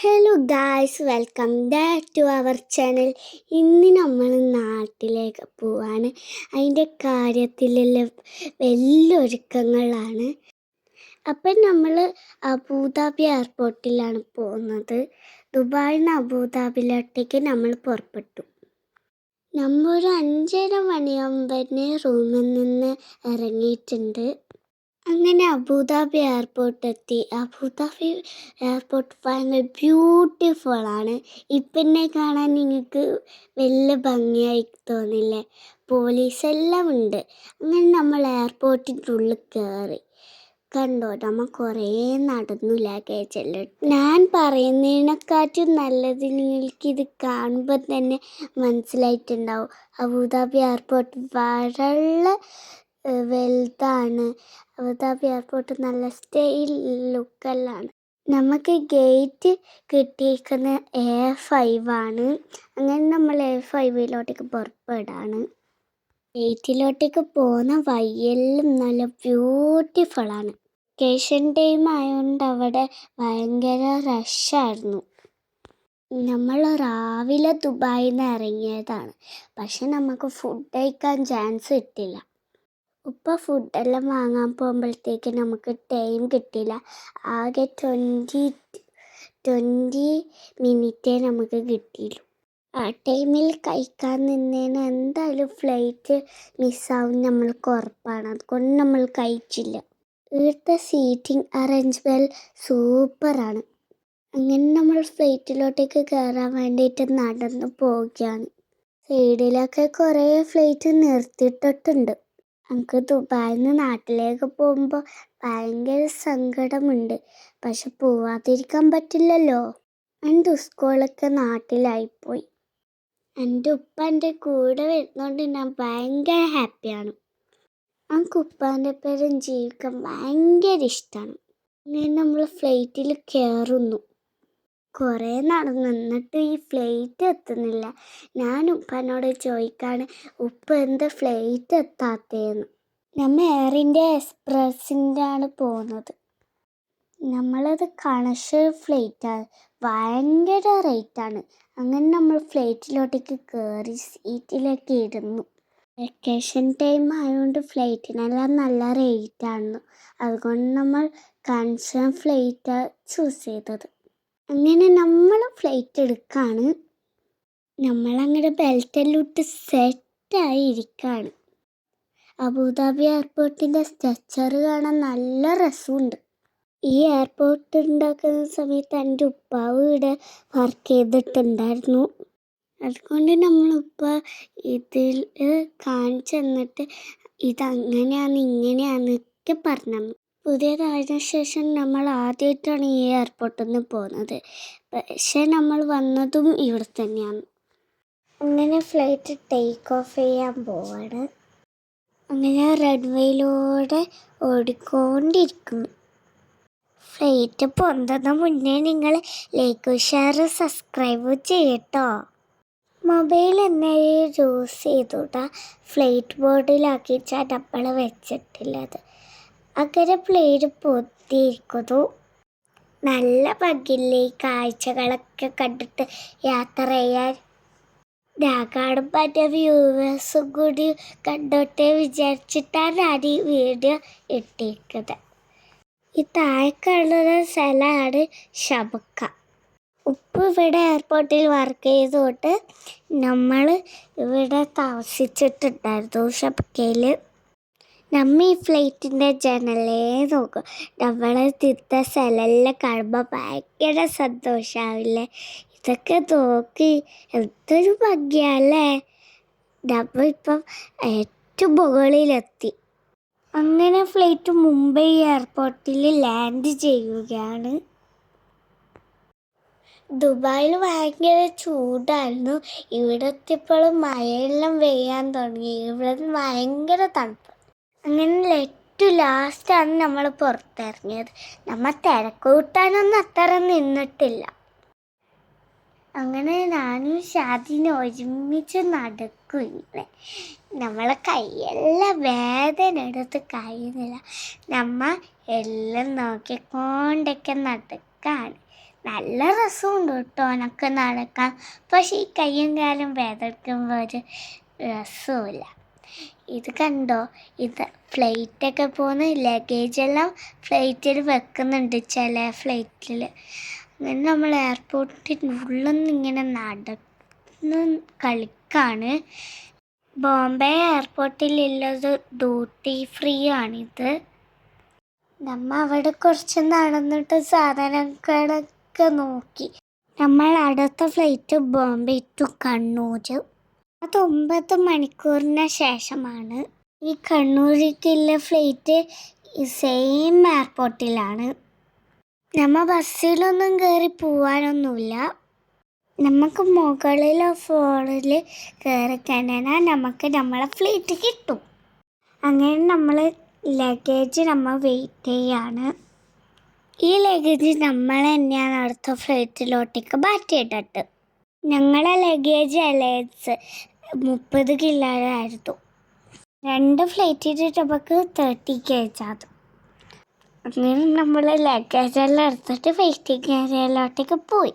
Hello guys welcome back to our channel ഇന്ന് നമ്മൾ നാട്ടിലേക്ക് പോവാണ്. അതിന്റെ കാര്യത്തിലുള്ള വലിയ ഒരുക്കങ്ങളാണ്. അപ്പം നമ്മൾ അബുദാബി എയർപോർട്ടിലാണ് പോകുന്നത്. ദുബായിൽ നിന്ന് അബുദാബിയിലോട്ടേക്ക് നമ്മൾ പുറപ്പെട്ടു. നമ്മൾ ഒരു അഞ്ചര മണിയാകുമ്പോൾ തന്നെ റൂമിൽ നിന്ന് ഇറങ്ങിയിട്ടുണ്ട്. അങ്ങനെ അബുദാബി എയർപോർട്ട് എത്തി. അബുദാബി എയർപോർട്ട് ഭയങ്കര ബ്യൂട്ടിഫുൾ ആണ്. ഇപ്പന്നെ കാണാൻ നിങ്ങൾക്ക് വലിയ ഭംഗിയായി തോന്നില്ലേ? പോലീസ് എല്ലാം ഉണ്ട്. അങ്ങനെ നമ്മൾ എയർപോർട്ടിന്റെ ഉള്ളിൽ കയറി കണ്ടോ? നമ്മ കുറേ നടന്നു ലഗേജെല്ലാം ഞാൻ പറയുന്നതിനെക്കാട്ടും നല്ലത് നിങ്ങൾക്ക് ഇത് കാണുമ്പോൾ തന്നെ മനസ്സിലായിട്ടുണ്ടാവും. അബുദാബി എയർപോർട്ട് വളരെ വലുതാണ്. അബുദാബി എയർപോർട്ട് നല്ല സ്റ്റൈൽ ലുക്കെല്ലാണ് നമുക്ക് ഗേറ്റ് കിട്ടിയിരിക്കുന്ന എ ഫൈവ് ആണ്. അങ്ങനെ നമ്മൾ എ ഫൈവിലോട്ടേക്ക് പുറപ്പെടാണ്. ഗേറ്റിലോട്ടേക്ക് പോകുന്ന വയ്യെല്ലാം നല്ല ബ്യൂട്ടിഫുൾ ആണ്. വെക്കേഷൻ ടൈം ആയതുകൊണ്ട് അവിടെ ഭയങ്കര റഷായിരുന്നു നമ്മൾ രാവിലെ ദുബായിൽ നിന്ന് ഇറങ്ങിയതാണ്. പക്ഷെ നമുക്ക് ഫുഡ് കഴിക്കാൻ ചാൻസ് കിട്ടില്ല. ഉപ്പ ഫുഡെല്ലാം വാങ്ങാൻ പോകുമ്പോഴത്തേക്ക് നമുക്ക് ടൈം കിട്ടില്ല. ആകെ ട്വന്റി ട്വന്റി മിനിറ്റേ നമുക്ക് കിട്ടിയുള്ളൂ. ആ ടൈമിൽ കഴിക്കാൻ നിന്നതിന് എന്തായാലും ഫ്ലൈറ്റ് മിസ്സാവും നമ്മൾക്ക് ഉറപ്പാണ്. അതുകൊണ്ട് നമ്മൾ കഴിച്ചില്ല. ഇവിടുത്തെ സീറ്റിംഗ് അറേഞ്ച്മെന്റ് സൂപ്പറാണ് അങ്ങനെ നമ്മൾ ഫ്ലൈറ്റിലോട്ടേക്ക് കയറാൻ വേണ്ടിയിട്ട് നടന്നു പോവുകയാണ്. സൈഡിലൊക്കെ കുറേ ഫ്ലൈറ്റ് നിർത്തിയിട്ടിട്ടുണ്ട്. നമുക്ക് ദുബായിൽ നിന്ന് നാട്ടിലേക്ക് പോകുമ്പോൾ ഭയങ്കര സങ്കടമുണ്ട്. പക്ഷെ പോവാതിരിക്കാൻ പറ്റില്ലല്ലോ. എന്റെ സ്കൂളൊക്കെ നാട്ടിലായിപ്പോയി. എന്റെ ഉപ്പ എന്റെ കൂടെ വരുന്നതുകൊണ്ട് ഞാൻ ഭയങ്കര ഹാപ്പിയാണ്. നമുക്ക് ഉപ്പാന്റെ പേരും ജീവിക്കാൻ ഭയങ്കര ഇഷ്ടമാണ് അങ്ങനെ നമ്മൾ ഫ്ലൈറ്റിൽ കയറുന്നു കുറേ നടന്നു എന്നിട്ട് ഈ ഫ്ലൈറ്റ് എത്തുന്നില്ല. ഞാൻ ഉപ്പനോട് ചോദിക്കാണ് ഉപ്പ് എന്ത് ഫ്ലൈറ്റ് എത്താത്തേന്ന്? നമ്മൾ എയർ ഇന്ത്യ എക്സ്പ്രസിന്റെ ആണ് പോകുന്നത് നമ്മളത് കണക്ഷൻ ഫ്ലൈറ്റാണ് ഭയങ്കര റേറ്റാണ് അങ്ങനെ നമ്മൾ ഫ്ലൈറ്റിലോട്ടേക്ക് കയറി സീറ്റിലൊക്കെ ഇരുന്നു. വെക്കേഷൻ ടൈം ആയതുകൊണ്ട് ഫ്ലൈറ്റിനെല്ലാം നല്ല റേറ്റാണ് അതുകൊണ്ട് നമ്മൾ കൺസേൺ ഫ്ലൈറ്റാണ് ചൂസ് ചെയ്തത്. അങ്ങനെ നമ്മൾ ഫ്ലൈറ്റ് എടുക്കാണ്. നമ്മളങ്ങനെ ബെൽറ്റെല്ലാം ഇട്ട് സെറ്റായി ഇരിക്കുകയാണ് അബുദാബി എയർപോർട്ടിന്റെ സ്ട്രക്ചർ കാണാൻ നല്ല രസമുണ്ട്. ഈ എയർപോർട്ട് ഉണ്ടാക്കുന്ന സമയത്ത് എന്റെ ഉപ്പാവ് ഇവിടെ വർക്ക് ചെയ്തിട്ടുണ്ടായിരുന്നു. അതുകൊണ്ട് നമ്മളുപ്പ ഇതിൽ കാണിച്ചു തന്നിട്ട് ഇതങ്ങനെയാണ് ഇങ്ങനെയാണെന്നൊക്കെ പറഞ്ഞു. പുതിയതായതിനു ശേഷം നമ്മൾ ആദ്യമായിട്ടാണ് ഈ എയർപോർട്ടിൽ നിന്ന് പോകുന്നത്. പക്ഷേ നമ്മൾ വന്നതും ഇവിടെ തന്നെയാണ്. അങ്ങനെ ഫ്ലൈറ്റ് ടേക്ക് ഓഫ് ചെയ്യാൻ പോവാണ്. അങ്ങനെ റൺവേയിലൂടെ ഓടിക്കൊണ്ടിരിക്കും ഫ്ലൈറ്റ് പൊന്തുന്ന മുന്നേ നിങ്ങൾ ലൈക്ക് ഷെയർ സബ്സ്ക്രൈബ് ചെയ്യട്ടോ. മൊബൈൽ എന്നേലും യൂസ് ചെയ്തുകൂടാ ഫ്ലൈറ്റ് ബോർഡിലാക്കി നമ്മൾ വെച്ചിട്ടില്ലത് അങ്ങനെ പ്ലേഡ് പൊത്തിയിരിക്കുന്നു. നല്ല ഭംഗിയില്ലേ ഈ കാഴ്ചകളൊക്കെ കണ്ടിട്ട് യാത്ര ചെയ്യാൻ ഞാൻ കാണുമ്പോൾ എന്റെ വ്യൂവേഴ്സും കൂടി കണ്ടോട്ടെ വിചാരിച്ചിട്ടാണ് ഞാൻ ഈ വീഡിയോ ഇട്ടിരിക്കുന്നത് ഈ താഴെ കാണുന്ന സ്ഥലമാണ് ഷബക്ക ഉപ്പ് ഇവിടെ എയർപോർട്ടിൽ വർക്ക് ചെയ്തുകൊണ്ട് നമ്മൾ ഇവിടെ താമസിച്ചിട്ടുണ്ടായിരുന്നു ഷബക്കയിൽ നമ്മ ഈ ഫ്ലൈറ്റിന്റെ ജനലേ നോക്കും. നമ്മളെ തിത്ത സ്ഥലമെല്ലാം കാണുമ്പോൾ ഭയങ്കര സന്തോഷമാവില്ലേ ഇതൊക്കെ നോക്കി. എന്തൊരു ഭംഗിയല്ലേ? നമ്മൾ ഇപ്പം ഏറ്റവും മുകളിലെത്തി. അങ്ങനെ ഫ്ലൈറ്റ് മുംബൈ എയർപോർട്ടിൽ ലാൻഡ് ചെയ്യുകയാണ്. ദുബായിൽ ഭയങ്കര ചൂടായിരുന്നു. ഇവിടെ എത്തിയപ്പോഴും മഴയെല്ലാം പെയ്യാൻ തുടങ്ങി. ഇവിടെ ഭയങ്കര തണുപ്പ്. അങ്ങനെ ഏറ്റവും ലാസ്റ്റാണ് നമ്മൾ പുറത്തിറങ്ങിയത്. നമ്മൾ തിരക്കൂട്ടാനൊന്നും അത്ര നിന്നിട്ടില്ല. അങ്ങനെ ഞാനും ഷാദിനെ ഒരുമിച്ച് നടക്കും നമ്മളെ കൈയെല്ലാം വേദന എടുത്ത് കഴിയുന്നില്ല. നമ്മ എല്ലാം നോക്കിക്കൊണ്ടൊക്കെ നടക്കാണ്. നല്ല രസമുണ്ട് കേട്ടോ എനക്ക് നടക്കാൻ. പക്ഷേ ഈ കയ്യും കാലും വേദനിക്കുമ്പോൾ ഒരു രസമില്ല ഇത് കണ്ടോ? ഇത് ഫ്ലൈറ്റൊക്കെ പോകുന്ന ലഗേജ് എല്ലാം ഫ്ലൈറ്റിൽ വെക്കുന്നുണ്ട് ചില ഫ്ലൈറ്റിൽ അങ്ങനെ നമ്മൾ നിന്ന് ഇങ്ങനെ നടന്ന് കളിക്കാണ്. ബോംബെ എയർപോർട്ടിലുള്ളത് ഡ്യൂട്ടി ഫ്രീ ആണിത്. നമ്മ അവിടെ കുറച്ച് നടന്നിട്ട് സാധനങ്ങളൊക്കെ നോക്കി. നമ്മൾ അടുത്ത ഫ്ലൈറ്റ് ബോംബെ ടു കണ്ണൂർ അത് ഒമ്പത് മണിക്കൂറിന് ശേഷമാണ്. ഈ കണ്ണൂരിലേക്കുള്ള ഫ്ലൈറ്റ് സെയിം എയർപോർട്ടിലാണ്. നമ്മ ബസ്സിലൊന്നും കയറി പോവാനൊന്നുമില്ല. നമുക്ക് മുകളിലോ ഫോണിൽ കയറി കഴിഞ്ഞാൽ നമുക്ക് നമ്മളെ ഫ്ലൈറ്റ് കിട്ടും. അങ്ങനെ നമ്മൾ ലഗേജ് നമ്മൾ വെയിറ്റ് ചെയ്യാണ്. ഈ ലഗേജ് നമ്മൾ തന്നെയാണ് അടുത്ത ഫ്ലൈറ്റിലോട്ടേക്ക് മാറ്റിയിട്ടിട്ട്. ഞങ്ങളെ ലഗേജ് അലയൻസ് മുപ്പത് കിലോ ആയിരുന്നു രണ്ട് ഫ്ലൈറ്റ് നമുക്ക് തേർട്ടി കെ അത് അങ്ങനെ നമ്മൾ ലഗേജ് എല്ലാം എടുത്തിട്ട് വെയിറ്റിംഗ് ഏരിയയിലോട്ടേക്ക് പോയി.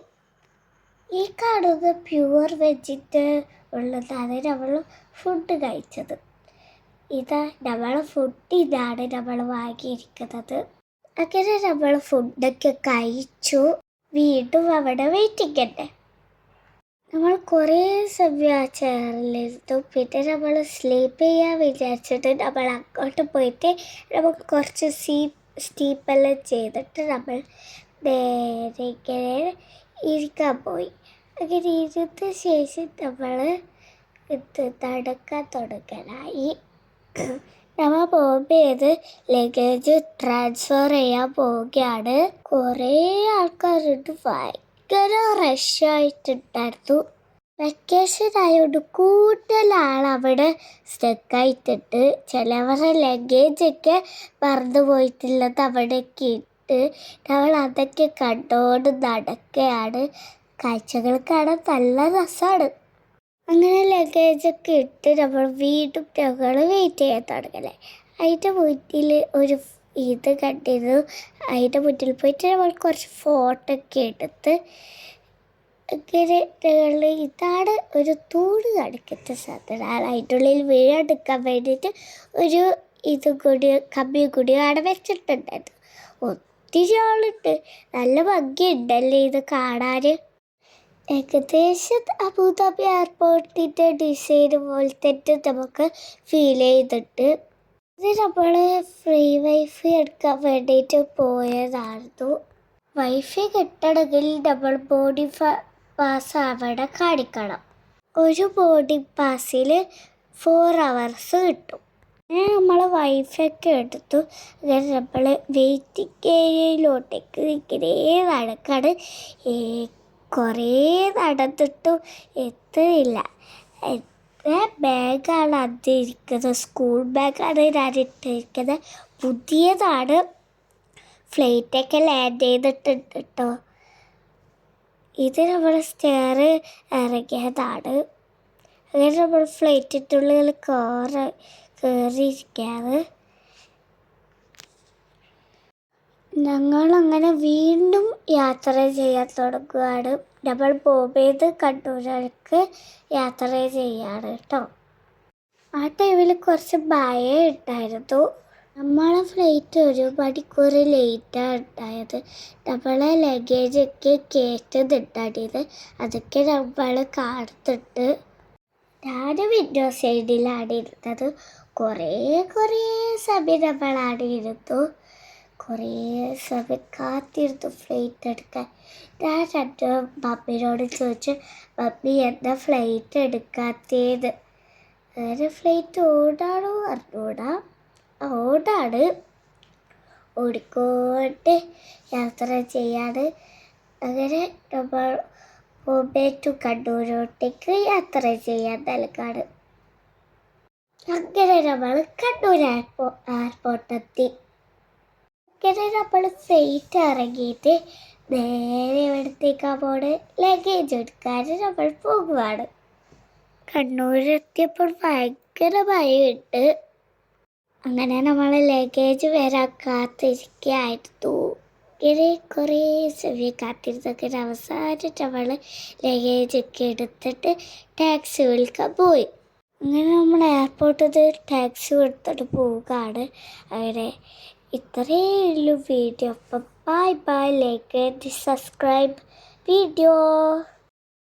ഈ കാണുന്ന പ്യുവർ വെജിറ്റ് ഉള്ളതാണ് നമ്മൾ ഫുഡ് കഴിച്ചത്. ഇത് നമ്മൾ ഫുഡ് ഇതാണ് നമ്മൾ വാങ്ങിയിരിക്കുന്നത്. അങ്ങനെ നമ്മൾ ഫുഡൊക്കെ കഴിച്ചു. വീണ്ടും അവിടെ വെയിറ്റിംഗ് ഉണ്ട് നമ്മൾ കുറേ സമയം ആ ചെയറിലിരുന്നു പിന്നെ നമ്മൾ സ്ലീപ്പ് ചെയ്യാൻ വിചാരിച്ചിട്ട് നമ്മൾ അങ്ങോട്ട് പോയിട്ട് നമുക്ക് കുറച്ച് സീ സ്റ്റീപ്പെല്ലാം ചെയ്തിട്ട് നമ്മൾ നേരെ ഇങ്ങനെ ഇരിക്കാൻ പോയി. അങ്ങനെ ഇരുന്ന ശേഷം നമ്മൾ ഇത് നടക്കാൻ തുടങ്ങാനായി നമ്മൾ ബോംബെയത് ലഗേജ് ട്രാൻസ്ഫർ ചെയ്യാൻ പോവുകയാണ്. കുറേ ആൾക്കാരുണ്ട് ഭയങ്കര റഷായിട്ടുണ്ടായിരുന്നു വെക്കേഷൻ ആയതുകൊണ്ട് കൂടുതൽ ആൾ അവിടെ സ്റ്റക്കായിട്ടുണ്ട് ചിലവരുടെ ലഗേജൊക്കെ മറന്നു പോയിട്ടുള്ളത് അവിടേക്ക് ഇട്ട് നമ്മൾ അതൊക്കെ കണ്ടോണ്ട് നടക്കുകയാണ്. കാഴ്ചകൾ കാണാൻ നല്ല രസമാണ് അങ്ങനെ ലഗേജൊക്കെ ഇട്ട് നമ്മൾ വീണ്ടും ഞങ്ങൾ വെയിറ്റ് ചെയ്യാൻ തുടങ്ങല്ലേ അതിന്റെ മുന്നിൽ ഒരു ഇത് കണ്ടിരുന്നു അതിന്റെ മുന്നിൽ പോയിട്ട് നമ്മൾ കുറച്ച് ഫോട്ടോ ഒക്കെ എടുത്ത് ഇങ്ങനെ ഇതാണ് ഒരു തൂണ് കാണിക്കുന്ന സാധനം. അതിന്റെ ഉള്ളിൽ വീഴെടുക്കാൻ വേണ്ടിയിട്ട് ഒരു ഇതും കൂടി കമ്പിയും കൂടി അവിടെ വെച്ചിട്ടുണ്ടായിരുന്നു. ഒത്തിരി ആളുണ്ട്. നല്ല ഭംഗിയുണ്ടല്ലേ ഇത് കാണാൻ? ഏകദേശം അബുദാബി എയർപോർട്ടിന്റെ ഡിസൈൻ പോലത്തെ നമുക്ക് ഫീൽ ചെയ്തിട്ട് ഇത് നമ്മൾ ഫ്രീ വൈഫൈ എടുക്കാൻ വേണ്ടിയിട്ട് പോയതായിരുന്നു. വൈഫൈ കിട്ടണമെങ്കിൽ നമ്മൾ ബോഡി പാസ് അവിടെ കാണിക്കണം. ഒരു ബോഡി പാസ്സിൽ ഫോർ അവേഴ്സ് കിട്ടും. അങ്ങനെ നമ്മൾ വൈഫൈ ഒക്കെ എടുത്തു. അങ്ങനെ നമ്മൾ വെയിറ്റിംഗ് ഏരിയയിലോട്ടേക്ക് ഇങ്ങനെ നടക്കാണ്. കുറേ നടന്നിട്ടും എത്തുന്നില്ല. ബാഗാണ് അത് ഇരിക്കുന്നത് സ്കൂൾ ബാഗാണ് ഞാൻ ഇട്ടിരിക്കുന്നത് പുതിയതാണ്. ഫ്ലൈറ്റൊക്കെ ലാൻഡ് ചെയ്തിട്ടുണ്ട് കേട്ടോ ഇത് നമ്മുടെ സ്റ്റെയർ ഇറങ്ങിയതാണ്. അങ്ങനെ നമ്മൾ ഫ്ലൈറ്റിന്റെ ഉള്ളിൽ കയറി കയറിയിരിക്കുകയാണ് ഞങ്ങളങ്ങനെ വീണ്ടും യാത്ര ചെയ്യാൻ തുടങ്ങുകയാണ് നമ്മൾ ബോംബെന്ന് കണ്ണൂരേക്ക് യാത്ര ചെയ്യാണ് കേട്ടോ. ആ ടൈമിൽ കുറച്ച് ഭയം ഉണ്ടായിരുന്നു നമ്മളെ ഫ്ലൈറ്റ് ഒരു മണിക്കൂർ ലേറ്റാണ് ഉണ്ടായത്. നമ്മളെ ലഗേജൊക്കെ കയറ്റുന്നുണ്ടായത് അതൊക്കെ നമ്മൾ കാണുന്നുണ്ട് ഞാൻ വിൻഡോ സൈഡിലാണ് ഇരുന്നത് കുറേ കുറേ സമയം നമ്മളാണ് ഇരുന്നു. കുറേ സമയം കാത്തിരുന്നു ഫ്ലൈറ്റ് എടുക്കാൻ. ഞാൻ രണ്ട് മമ്മിനോട് ചോദിച്ചു മമ്മി എന്താ ഫ്ലൈറ്റ് എടുക്കാത്തേത്? അങ്ങനെ ഫ്ലൈറ്റ് ഓടാണോ? അറിഞ്ഞൂടാ ഓടാണ്. ഓടിക്കൊണ്ട് യാത്ര ചെയ്യാണ്. അങ്ങനെ നമ്മൾ ബോംബെ ടു കണ്ണൂരോട്ടേക്ക് യാത്ര ചെയ്യാൻ നൽകാണ് അങ്ങനെ നമ്മൾ കണ്ണൂർ എയർപോ എയർപോർട്ടെത്തി അങ്ങനെ നമ്മൾ ഫ്ലൈറ്റ് ഇറങ്ങിയിട്ട് നേരെ എവിടത്തേക്കാണ് പോണ്. ലഗേജ് എടുക്കാൻ നമ്മൾ പോകുവാണ് കണ്ണൂരെത്തിയപ്പോൾ ഭയങ്കര ഭയമുണ്ട്. അങ്ങനെ നമ്മൾ ലഗേജ് വരാൻ കാത്തിരിക്കുകയായിരുന്നു ഇങ്ങനെ കുറേ സമയം കാത്തിരുന്നൊക്കെ അവസാനം നമ്മൾ ലഗേജൊക്കെ എടുത്തിട്ട് ടാക്സി വിളിക്കാൻ പോയി. അങ്ങനെ നമ്മൾ എയർപോർട്ടിൽ ടാക്സി എടുത്തിട്ട് പോവുകയാണ്. അങ്ങനെ ഇത്രയേ ഉള്ളൂ വീഡിയോ. അപ്പം bye bye like subscribe video